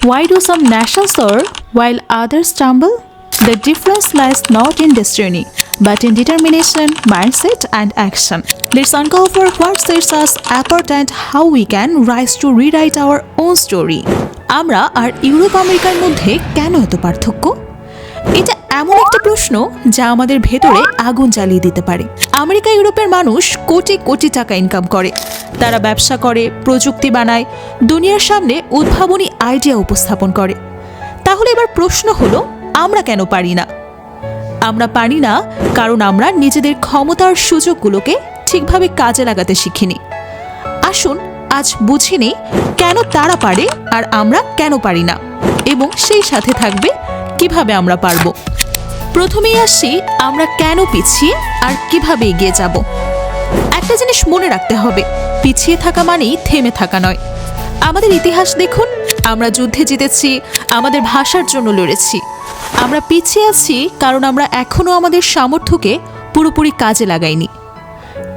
Why do some nations soar while others stumble? The difference lies not in destiny, but in determination, mindset, and action. Let's uncover what sets us apart and how we can rise to rewrite our own story. আমরা আর Europe আমেরিকার মধ্যে কেন এত পার্থক্য এটা এমন একটা প্রশ্ন যা আমাদের ভেতরে আগুন জ্বালিয়ে দিতে পারে আমেরিকা ইউরোপের মানুষ কোটি কোটি টাকা ইনকাম করে তারা ব্যবসা করে, প্রযুক্তি বানায়, দুনিয়ার সামনে উদ্ভাবনী আইডিয়া উপস্থাপন করে। তাহলে এবার প্রশ্ন হলো, আমরা কেন পারি না? আমরা পারি না কারণ আমরা নিজেদের ক্ষমতার সুযোগগুলোকে ঠিকভাবে কাজে লাগাতে শিখিনি। আসুন, আজ বুঝে নেই কেন তারা পারে আর আমরা কেন পারি না, এবং সেই সাথে থাকবে কীভাবে আমরা পারব। প্রথমেই আসি, আমরা কেন পিছিয়ে আর কীভাবে এগিয়ে যাব। একটা জিনিস মনে রাখতে হবে পিছিয়ে থাকা মানেই থেমে থাকা নয়। আমাদের ইতিহাস দেখুন, আমরা যুদ্ধে জিতেছি, আমাদের ভাষার জন্য লড়েছি। আমরা পিছিয়ে আছি কারণ আমরা এখনও আমাদের সামর্থ্যকে পুরোপুরি কাজে লাগাইনি।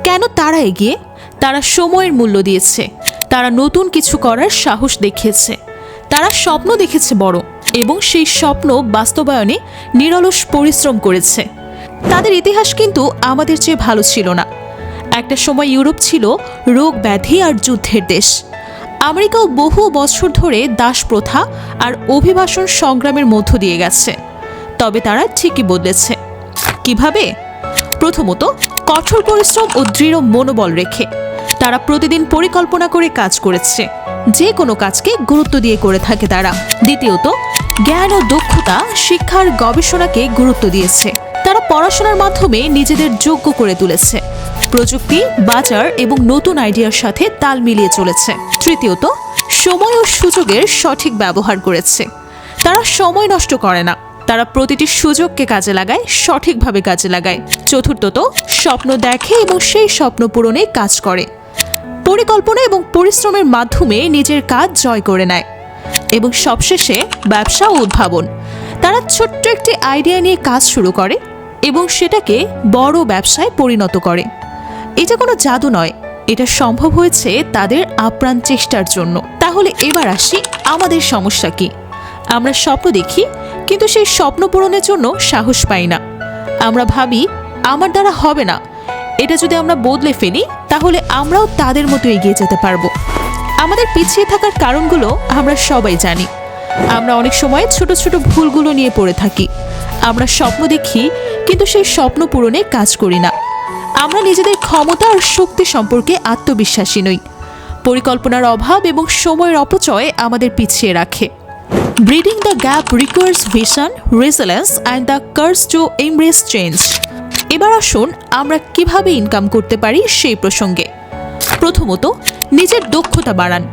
কেন তারা এগিয়ে? তারা সময়ের মূল্য দিয়েছে। তারা নতুন কিছু করার সাহস দেখিয়েছে। তারা স্বপ্ন দেখেছে বড় এবং সেই স্বপ্ন বাস্তবায়নে নিরলস পরিশ্রম করেছে। তাদের ইতিহাস কিন্তু আমাদের চেয়ে ভালো ছিল না। একটা সময় ইউরোপ ছিল রোগ ব্যাধি আর যুদ্ধের দেশ। আমেরিকাও বহু বছর ধরে দাস প্রথা আর অভিবাসন সংগ্রামের মধ্য দিয়ে গেছে। তবে তারা ঠিকই বদলেছে। কীভাবে? প্রথমত, কঠোর পরিশ্রম ও দৃঢ় মনোবল রেখে। তারা প্রতিদিন পরিকল্পনা করে কাজ করেছে। যে কোনো কাজকে গুরুত্ব দিয়ে করে থাকে তারা। দ্বিতীয়ত, জ্ঞান ও দক্ষতা শিক্ষার গবেষণাকে গুরুত্ব দিয়েছে। তারা পড়াশোনার মাধ্যমে নিজেদের যোগ্য করে তুলেছে। প্রযুক্তি, বাজার এবং নতুন আইডিয়ার সাথে তাল মিলিয়ে চলেছে। তৃতীয়ত, সময় ও সুযোগের সঠিক ব্যবহার করেছে। তারা সময় নষ্ট করে না। তারা প্রতিটি সুযোগকে কাজে লাগায়, সঠিকভাবে কাজে লাগায়। চতুর্থত, স্বপ্ন দেখে এবং সেই স্বপ্ন পূরণে কাজ করে। পরিকল্পনা এবং পরিশ্রমের মাধ্যমে নিজের কাজ জয় করে নেয়। এবং সবশেষে, ব্যবসা ও উদ্ভাবন। তারা ছোট্ট একটি আইডিয়া নিয়ে কাজ শুরু করে এবং সেটাকে বড় ব্যবসায় পরিণত করে। এটা কোনো জাদু নয়। এটা সম্ভব হয়েছে তাদের আপ্রাণ চেষ্টার জন্য। তাহলে এবার আসি আমাদের সমস্যা কি। আমরা স্বপ্ন দেখি, কিন্তু সেই স্বপ্ন পূরণের জন্য সাহস পাই না। আমরা ভাবি, আমার দ্বারা হবে না। এটা যদি আমরা বদলে ফেলি, তাহলে আমরাও তাদের মতো এগিয়ে যেতে পারব। আমাদের পিছিয়ে থাকার কারণগুলো আমরা সবাই জানি। আমরা অনেক সময় ছোট ছোট ভুলগুলো নিয়ে পড়ে থাকি। আমরা স্বপ্ন দেখি, কিন্তু সেই স্বপ্ন পূরণে কাজ করি না। আমরা নিজেদের ক্ষমতা আর শক্তি সম্পর্কে আত্মবিশ্বাসী নই। পরিকল্পনার অভাব এবং সময়ের অপচয় আমাদের পিছিয়ে রাখে। Bridging the gap requires vision resilience and the courage to embrace change এবার আসুন আমরা কীভাবে ইনকাম করতে পারি সেই প্রসঙ্গে। প্রথমত, নিজের দক্ষতা বাড়ান।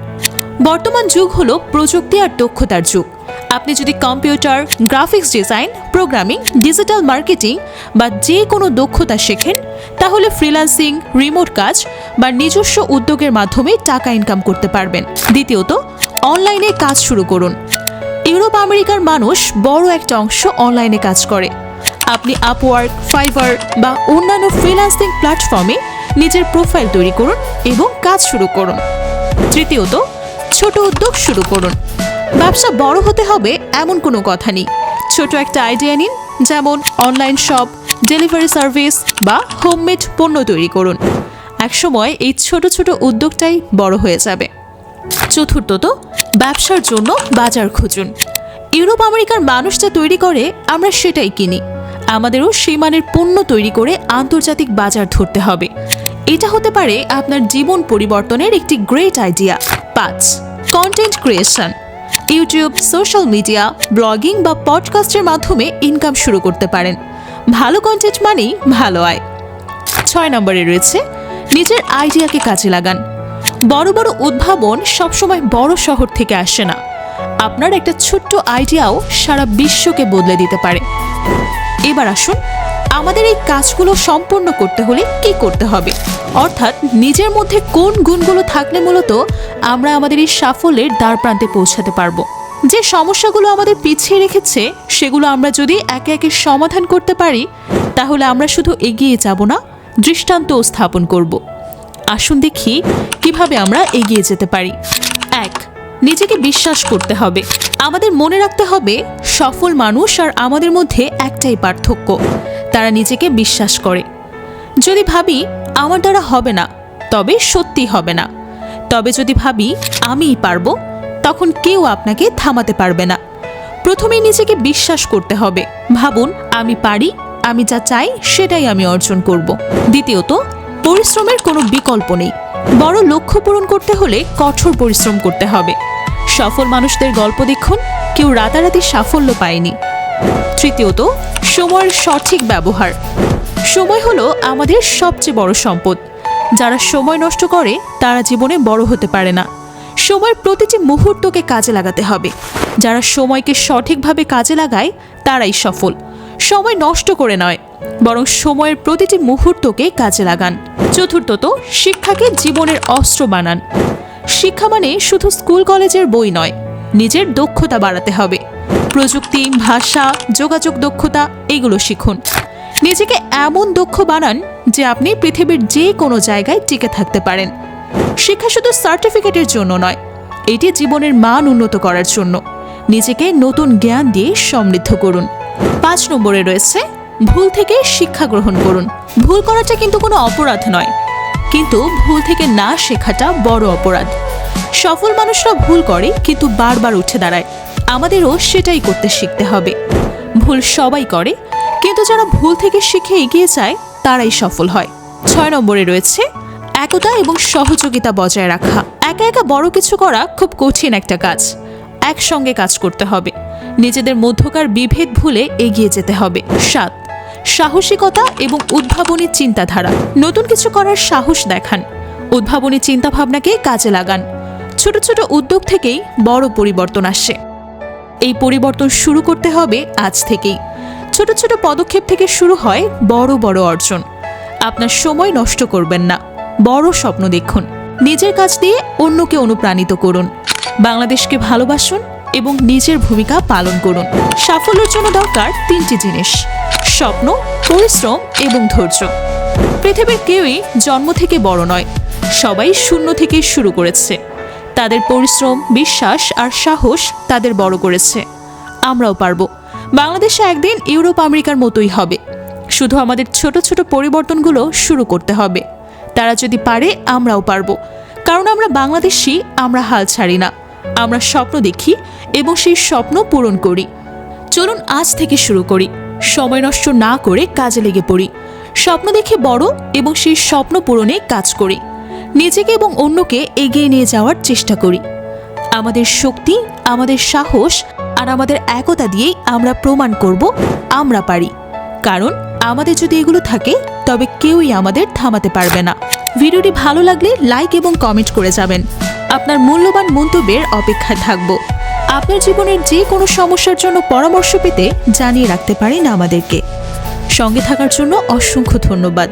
বর্তমান যুগ হলো প্রযুক্তি আর দক্ষতার যুগ। আপনি যদি computer, graphics design, programming, digital marketing বা যে কোনো দক্ষতা শেখেন তাহলে ফ্রিল্যান্সিং রিমোট কাজ বা নিজস্ব উদ্যোগের মাধ্যমে টাকা ইনকাম করতে পারবেন। দ্বিতীয়ত অনলাইনে কাজ শুরু করুন। ইউরোপ আমেরিকার মানুষ বড় একটা অংশ অনলাইনে কাজ করে। আপনি আপওয়ার্ক ফাইবার বা অন্যান্য ফ্রিল্যান্সিং প্ল্যাটফর্মে নিজের প্রোফাইল তৈরি করুন এবং কাজ শুরু করুন। তৃতীয়ত, ছোট উদ্যোগ শুরু করুন। ব্যবসা বড় হতে হবে এমন কোনো কথা নেই। ছোট একটা আইডিয়া নিন, যেমন অনলাইন শপ ডেলিভারি সার্ভিস বা হোমমেড পণ্য তৈরি করুন। একসময় এই ছোট ছোট উদ্যোগটাই বড় হয়ে যাবে। চতুর্থত, ব্যবসার জন্য বাজার খুঁজুন। ইউরোপ আমেরিকার মানুষ যা তৈরি করে, আমরা সেটাই কিনি। আমাদেরও সেই মানের পণ্য তৈরি করে আন্তর্জাতিক বাজার ধরতে হবে। এটা হতে পারে আপনার জীবন পরিবর্তনের একটি গ্রেট আইডিয়া পাঁচ content creation YouTube social media blogging বা পডকাস্টের মাধ্যমে ইনকাম শুরু করতে পারেন। ভালো কন্টেন্ট মানেই ভালো আয়। ছয় নম্বরে রয়েছে, নিজের আইডিয়াকে কাজে লাগান। বড় বড় উদ্ভাবন সবসময় বড় শহর থেকে আসে না। আপনার একটা ছোট্ট আইডিয়াও সারা বিশ্বকে বদলে দিতে পারে। এবার আসুন, আমাদের এই কাজগুলো সম্পন্ন করতে হলে কি করতে হবে? অর্থাৎ নিজের মধ্যে কোন গুণগুলো থাকলে মূলত আমরা আমাদের এই সাফল্যের দ্বার প্রান্তে পৌঁছাতে পারব। যে সমস্যাগুলো আমাদের পিছিয়ে রেখেছে, সেগুলো আমরা যদি একে একে সমাধান করতে পারি, তাহলে আমরা শুধু এগিয়ে যাব না দৃষ্টান্ত স্থাপন করব। আসুন দেখি কীভাবে আমরা এগিয়ে যেতে পারি। এক, নিজেকে বিশ্বাস করতে হবে। আমাদের মনে রাখতে হবে, সফল মানুষ আর আমাদের মধ্যে একটাই পার্থক্য, তারা নিজেকে বিশ্বাস করে। যদি ভাবি, আমার দ্বারা হবে না, তবে সত্যি হবে না। তবে যদি ভাবি, আমিই পারব তখন কেউ আপনাকে থামাতে পারবে না। প্রথমে নিজেকে বিশ্বাস করতে হবে। ভাবুন, আমি পারি, আমি যা চাই, সেটাই আমি অর্জন করব। দ্বিতীয়ত, পরিশ্রমের কোনো বিকল্প নেই। বড় লক্ষ্য পূরণ করতে হলে কঠোর পরিশ্রম করতে হবে। সফল মানুষদের গল্প দেখুন, কেউ রাতারাতি সাফল্য পায়নি। তৃতীয়ত, সময়ের সঠিক ব্যবহার। সময় হলো আমাদের সবচেয়ে বড় সম্পদ। যারা সময় নষ্ট করে, তারা জীবনে বড় হতে পারে না। সময়ের প্রতিটি মুহূর্তকে কাজে লাগাতে হবে। যারা সময়কে সঠিকভাবে কাজে লাগায়, তারাই সফল। সময় নষ্ট করে নয়, বরং সময়ের প্রতিটি মুহূর্তকে কাজে লাগান। চতুর্থত, শিক্ষাকে জীবনের অস্ত্র বানান। শিক্ষা মানে শুধু স্কুল, কলেজের বই নয়, নিজের দক্ষতা বাড়াতে হবে। প্রযুক্তি, ভাষা, যোগাযোগ দক্ষতা, এগুলো শিখুন। নিজেকে এমন দক্ষ বানান যে আপনি পৃথিবীর যে কোনো জায়গায় টিকে থাকতে পারেন। শিক্ষা শুধু সার্টিফিকেটের জন্য নয়, এটি জীবনের মান উন্নত করার জন্য। নিজেকে নতুন জ্ঞান দিয়ে সমৃদ্ধ করুন। পাঁচ নম্বরে রয়েছে, ভুল থেকে শিক্ষা গ্রহণ করুন। ভুল করাটা কিন্তু কোনো অপরাধ নয়, কিন্তু ভুল থেকে না শেখাটা বড় অপরাধ। সফল মানুষরা ভুল করে, কিন্তু বারবার উঠে দাঁড়ায়। আমাদেরও সেটাই করতে শিখতে হবে। ভুল সবাই করে, কিন্তু যারা ভুল থেকে শিখে এগিয়ে যায়, তারাই সফল হয়। ছয় নম্বরে রয়েছে একতা এবং সহযোগিতা বজায় রাখা। একা একা বড় কিছু করা খুব কঠিন একটা কাজ। একসঙ্গে কাজ করতে হবে। নিজেদের মধ্যকার বিভেদ ভুলে এগিয়ে যেতে হবে। সাত, সাহসিকতা এবং উদ্ভাবনী চিন্তাধারা। নতুন কিছু করার সাহস দেখান। উদ্ভাবনী চিন্তাভাবনাকে কাজে লাগান। ছোট ছোট উদ্যোগ থেকেই বড় পরিবর্তন আসে। এই পরিবর্তন শুরু করতে হবে আজ থেকেই। ছোট ছোট পদক্ষেপ থেকে শুরু হয় বড় বড় অর্জন। আপনার সময় নষ্ট করবেন না। বড় স্বপ্ন দেখুন। নিজের কাজ দিয়ে অন্যকে অনুপ্রাণিত করুন। বাংলাদেশকে ভালোবাসুন এবং নিজের ভূমিকা পালন করুন। সাফল্যের জন্য দরকার তিনটি জিনিস। স্বপ্ন, পরিশ্রম এবং ধৈর্য। পৃথিবীর কেউই জন্ম থেকে বড় নয়। সবাই শূন্য থেকে শুরু করেছে। তাদের পরিশ্রম, বিশ্বাস আর সাহস তাদের বড় করেছে। আমরাও পারব। বাংলাদেশে একদিন ইউরোপ আমেরিকার মতোই হবে। শুধু আমাদের ছোট ছোট পরিবর্তনগুলো শুরু করতে হবে। তারা যদি পারে, আমরাও পারব। কারণ আমরা বাংলাদেশি, আমরা হাল ছাড়ি না। আমরা স্বপ্ন দেখি এবং সেই স্বপ্ন পূরণ করি। চলুন আজ থেকে শুরু করি। সময় নষ্ট না করে কাজে লেগে পড়ি। স্বপ্ন দেখে বড় এবং সেই স্বপ্ন পূরণে কাজ করি। নিজেকে এবং অন্যকে এগিয়ে নিয়ে যাওয়ার চেষ্টা করি। আমাদের শক্তি, আমাদের সাহস আর আমাদের একতা দিয়েই আমরা প্রমাণ করব, আমরা পারি। কারণ আমাদের যদি এগুলো থাকে, তবে কেউই আমাদের থামাতে পারবে না। ভিডিওটি ভালো লাগলে লাইক এবং কমেন্ট করে যাবেন। আপনার মূল্যবান মন্তব্যের অপেক্ষায় থাকব। আপনার জীবনের যে কোনো সমস্যার জন্য পরামর্শ পেতে জানিয়ে রাখতে পারেন আমাদেরকে। সঙ্গে থাকার জন্য অসংখ্য ধন্যবাদ।